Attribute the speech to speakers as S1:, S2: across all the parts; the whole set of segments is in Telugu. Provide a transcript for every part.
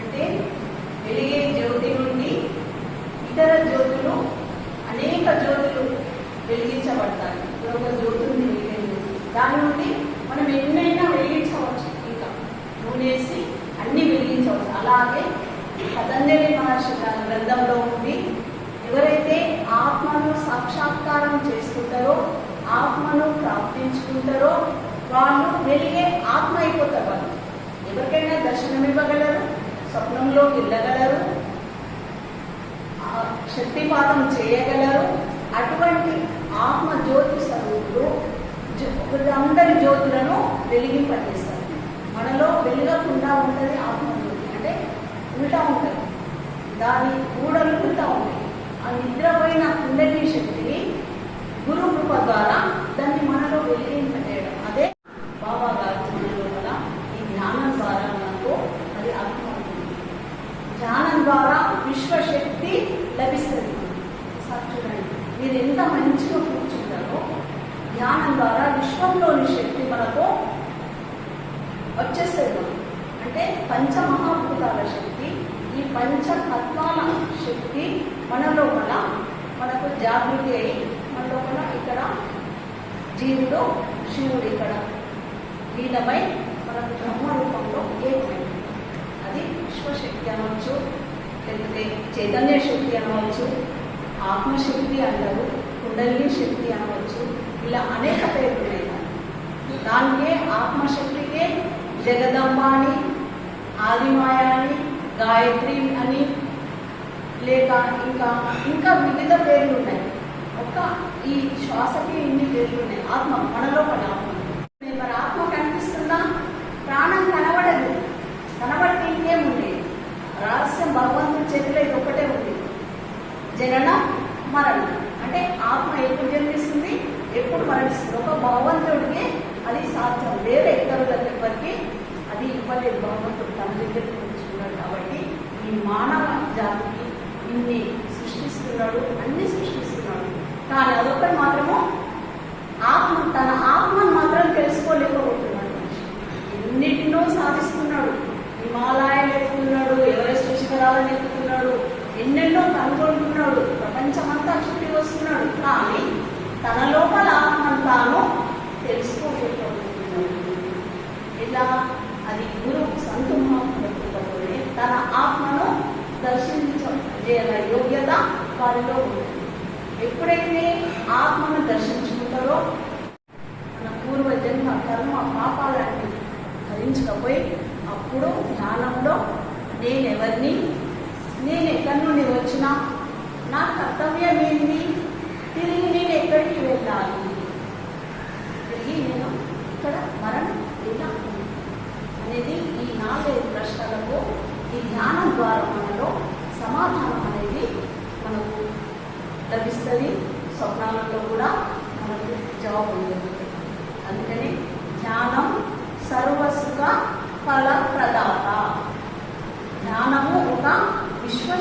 S1: అంటే వెలిగే జ్యోతి నుండి ఇతర జ్యోతులు అనేక జ్యోతులు వెలిగించబడతాయి. ఒక జ్యోతుల్ని వెలిగే దాని నుండి మనం ఎన్నైనా వెలిగించవచ్చు. ఇంకా నూనెసి అన్ని వెలిగించవచ్చు. అలాగే పతంజలి మహర్షి గ్రంథంలో ఉండి ఎవరైతే ఆత్మను సాక్షాత్కారం చేసుకుంటారో ఆత్మను ప్రాప్తించుకుంటారో వాళ్ళు వెలిగే ఆత్మ అయిపోతారు వాళ్ళు. ఎవరికైనా దర్శనం ఇవ్వగలరు? స్వప్నంలో వెళ్ళగలరు ఆ శక్తిపాతం చేయగలరు? అటువంటి ఆత్మ జ్యోతి స్వరూపులు అందరి జ్యోతులను వెలిగింపజేస్తారు. మనలో వెలగకుండా ఉంటుంది ఆత్మ జ్యోతి. అంటే ఉల్టా ఉంటుంది. దాని కూడలు ఉల్టా ఉంటాయి. ఆ నిద్రపోయిన కుండలి శక్తిని గురు కృప ద్వారా దాన్ని మనలో వెలిగింప అదే బాబా గారు మనలో గల ఈ జ్ఞానం ద్వారా మనకు అది అర్థమవుతుంది ధ్యానం ద్వారా విశ్వశక్తి లభిస్తుంది. చూడండి మీరు ఎంత మంచిగా కూర్చుంటారో ధ్యానం ద్వారా విశ్వంలోని శక్తి మనకు వచ్చేస్తుంది. అంటే పంచమహాభూతాల శక్తి ఈ పంచతత్వాల శక్తి మన లోపల మనకు జాగృతి అయి మన లోపల ఇక్కడ జీవుడు శివుడు ఇక్కడ. లీలమై మనకు బ్రహ్మ రూపంలో ఏకమైంది అది విశ్వశక్తి అనవచ్చు లేకపోతే చైతన్య శక్తి అనవచ్చు ఆత్మశక్తి అంటారు కుండలిని శక్తి అనవచ్చు ఇలా అనేక పేర్లు ఉన్నాయి. దానికే ఆత్మశక్తికే జగదంబ అని ఆదిమాయ అని గాయత్రి అని లేక ఇంకా ఇంకా వివిధ పేర్లు ఉన్నాయి. ఒక ఈ శ్వాసకి ఇన్ని పేర్లు ఉన్నాయి. ఆత్మ మనలో పడ రహస్యం భగవంతుడి చేతిలో ఇది ఒకటే ఉంది. జనన మరణం. అంటే ఆత్మ ఎప్పుడు జన్మిస్తుంది? ఎప్పుడు మరణిస్తుంది? ఒక భగవంతుడికి అది సాధ్యం. వేరే ఇతరులకు అది ఇవ్వలేదు భగవంతుడు తన దగ్గర ఉంచుకున్నాడు కాబట్టి ఈ మానవ జాతికి ఇన్ని సృష్టిస్తున్నాడు అన్ని సృష్టిస్తున్నాడు. కానీ అదొక్కటి మాత్రము ఆత్మ తన ఆత్మను మాత్రం తెలుసుకోలేకపోతున్నాడు ఎన్నిటినో సాధిస్తున్నాడు. హిమాలయ ఎవరెస్ట్ ఎక్కుతున్నాడు ఎన్నెన్నో కనుగొంటున్నాడు. ప్రపంచమంతా చుట్టి వస్తున్నాడు. కానీ తన లోపల ఆత్మను తాను తెలుసుకోలేకపోతున్నాడు. ఇలా అది గురు సంతు మహాత్ములతోనే తన ఆత్మను దర్శించగల యోగ్యత వారిలో ఉంటుంది. ఎప్పుడైతే ఆత్మను దర్శించుకుంటారో మన పూర్వ జన్మ కర్మ పాపాలన్నీ భరించకపోయి అప్పుడు ధ్యానంలో నేనెవరిని నేను ఎక్కడి నుండి వచ్చినా నా కర్తవ్యం ఏంటి తిరిగి నేను ఎక్కడికి వెళ్ళాలి? తిరిగి నేను ఇక్కడ మరణం ఎలా అనేది ఈ నాలుగైదు ప్రశ్నలకు ఈ ధ్యానం ద్వారా మనలో సమాధానం అనేది మనకు లభిస్తుంది. స్వప్నాలలో కూడా మనకు జవాబు అందుకని ధ్యానం సర్వసుఖ ఫల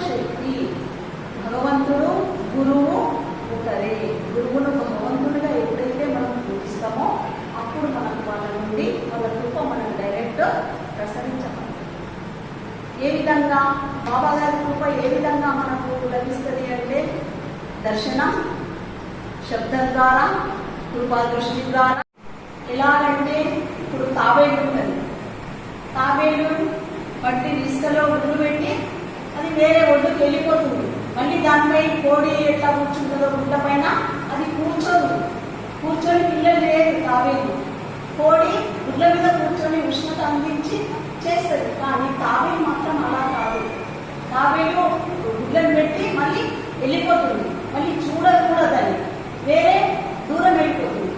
S1: శక్తి భగవంతుడు గురువు ఒకరే. గురువును భగవంతుడిగా ఎప్పుడైతే మనం పూజిస్తామో అప్పుడు మనకు వాళ్ళ నుండి వాళ్ళ కృప మనం డైరెక్ట్ ప్రసరించబడుతుంది. ఏ విధంగా? బాబా గారి కృప ఏ విధంగా మనకు లభిస్తుంది అంటే దర్శనం శబ్దం ద్వారా కృపా దృష్టి ద్వారా. ఎలాగంటే ఇప్పుడు తాబేలు ఉంటుంది తాబేలు వంటి ఇసుకలో గుడ్లు పెట్టి వేరే ఒడ్డుకి వెళ్ళిపోతుంది మళ్ళీ దానిపై కోడి ఎట్లా కూర్చుంటుందో గుడ్డ పైన అది కూర్చోదు. కూర్చొని పిల్లలు లేదు తాబేలు కోడి గుడ్ల మీద కూర్చొని ఉష్ణత అందించి చేస్తుంది. కానీ తావేలు మాత్రం అలా కాదు. తావేలు గుడ్లను పెట్టి మళ్ళీ వెళ్ళిపోతుంది. మళ్ళీ చూడదు కూడా దాన్ని వేరే దూరం వెళ్ళిపోతుంది.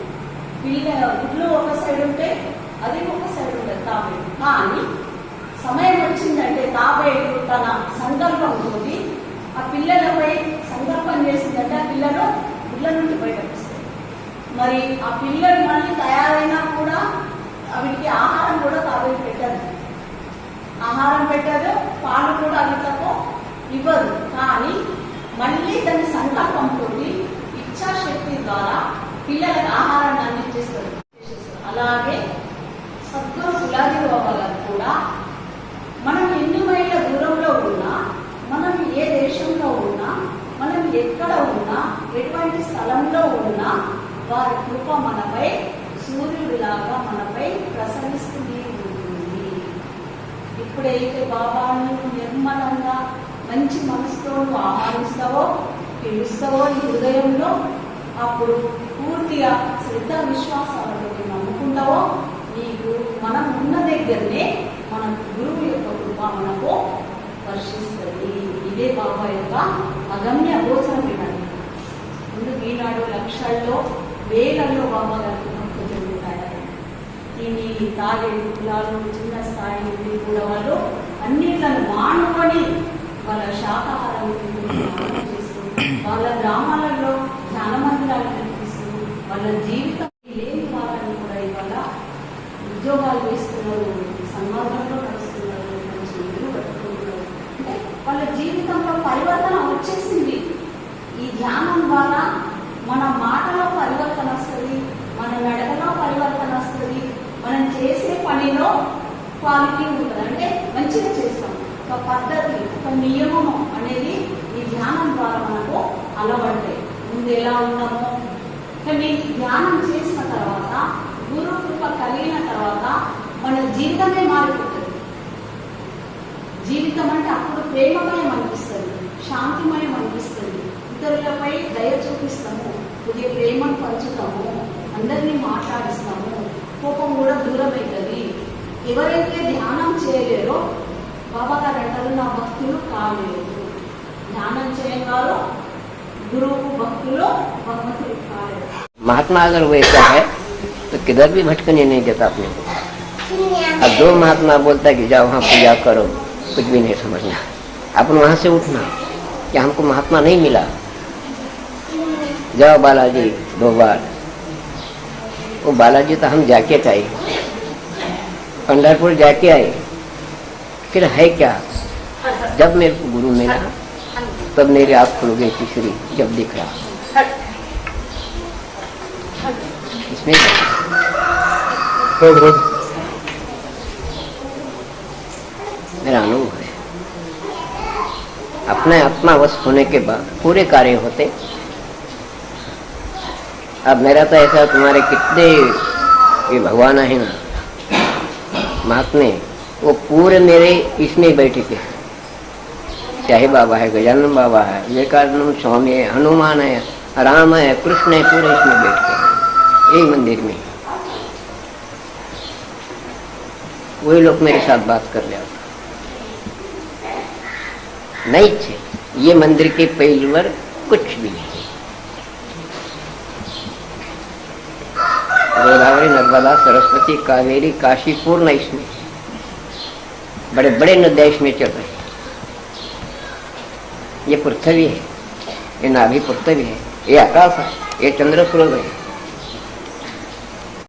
S1: పిల్ల గుడ్లు ఒక సైడ్ ఉంటే అది ఒక సైడ్ ఉంటుంది తాబేలు కానీ సమయం వచ్చిందంటే తాబేలు తన సంకల్పంతో ఆ పిల్లలపై సంకల్పం చేసిందంటే ఆ పిల్లలు గుడ్ల నుండి బయటపిస్తాయి మరి ఆ పిల్లలు మళ్ళీ తయారైనా కూడా అవిటికి ఆహారం కూడా తాబేలు పెట్టదు ఆహారం పెట్టదు పాలు కూడా వీళ్ళకు ఇవ్వదు కానీ మళ్ళీ దాని సంకల్పంతో ఇచ్చాశక్తి ద్వారా పిల్లలకు ఆహారాన్ని అందించేస్తారు. అలాగే సద్గురు గులాబీ బాబా గారు కూడా మనం ఎన్ని మైళ్ళ దూరంలో ఉన్నా మనం ఏ దేశంలో ఉన్నా మనం ఎక్కడ ఉన్నా ఎటువంటి స్థలంలో ఉన్నా వారి కృప మనపై సూర్యుడిలాగా మనపై ప్రసరిస్తూనే ఉంటుంది ఎప్పుడైతే నువ్వు నిర్మలంగా మంచి మనసుతో నువ్వు ఆహ్వానిస్తావో పిలుస్తావో ఈ హృదయంలో అప్పుడు పూర్తిగా శ్రద్ధ విశ్వాసాలతో నమ్ముకుంటావో నీకు మనం ఉన్న దగ్గరనే మన గురువు యొక్క కృప మనకు వర్షిస్తుంది. ఇదే బాబా యొక్క అగమ్య గోచరం వినండి. ముందుకు ఈనాడు లక్షల్లో వేలల్లో బాబా గారికి భక్తులు జరుగుతాయి తిని తాగే కులాలు చిన్న స్థాయి నుండి కూడా వాళ్ళు అన్నిట్లను మానుకొని వాళ్ళ శాకాహారం చేస్తూ వాళ్ళ గ్రామాలలో చాలా మందిరాలు కనిపిస్తూ వాళ్ళ జీవితం లేని వాళ్ళని కూడా ఇవాళ ఉద్యోగాలు వేస్తున్నారు సమాజంలో నడుస్తున్నారు మంచి ఇల్లు కట్టుకుంటున్నారు అంటే వాళ్ళ జీవితంలో పరివర్తన వచ్చేసింది. ఈ ధ్యానం ద్వారా మన మాటలో పరివర్తన వస్తుంది మన నడకలో పరివర్తన వస్తుంది మనం చేసే పనిలో క్వాలిటీ ఉంటుంది. అంటే మంచిగా చేస్తాం. ఒక పద్ధతి ఒక నియమము అనేది ఈ ధ్యానం ద్వారా మనకు అలవడతాయి ముందు ఎలా ఉన్నామో కానీ ధ్యానం చేసిన తర్వాత గురు కృప కలిగిన తర్వాత మన జీవితమే మారిపోతుంది. జీవితం అంటే అప్పుడు ప్రేమమయం అనిపిస్తుంది శాంతిమయం అనిపిస్తుంది. ఇతరులపై దయ చూపిస్తాము. కొద్దిగా ప్రేమను పంచుతాము అందరినీ మాట్లాడిస్తాము కోపం కూడా దూరం అవుతుంది ఎవరైతే ధ్యానం చేయలేరో బాబా గారు అంటారు నా భక్తులు కాలేదు ధ్యానం చేయగారు గురువుకు భక్తులు భగవంతులు కాలేదు
S2: महात्मा अगर वैसा है तो किधर भी भटकने नहीं देता अपने को अब दो महात्मा बोलता है कि जाओ वहाँ पूजा करो कुछ भी नहीं समझना अपन वहाँ से उठना कि हमको महात्मा नहीं मिला जाओ बालाजी, दो बार। वो बालाजी तो हम जाके आए। पंडरपुर जाके आए। फिर है क्या? जब मेरे को गुरु मिला, तब मेरी आँख खुल गई तीसरी जब दिख रहा। इसमें मेरा अनुभव है। अपने आत्मावश होने के बाद पूरे कार्य होते अब मेरा तो ऐसा तुम्हारे कितने ये भगवान है। ना महात्मे, वो पूरे मेरे इसमें बैठे थे। शाही बाबा है, गजानन बाबा है, विवेकानंद स्वामी है, हनुमान है, राम है, कृष्ण है, पूरे इसमें बैठ के यही मंदिर में। वही लोग मेरे साथ बात कर रहे नहीं थे। ये मंदिर के पहलवर कुछ भी नहीं। गोदावरी, नर्मदा, सरस्वती, कावेरी काशी पूर्ण इसमें बड़े बड़े नदियाँ इसमें चल रहे ये पृथ्वी है, ये नाभि पृथ्वी है, ये आकाश है, ये चंद्र सूर्य है।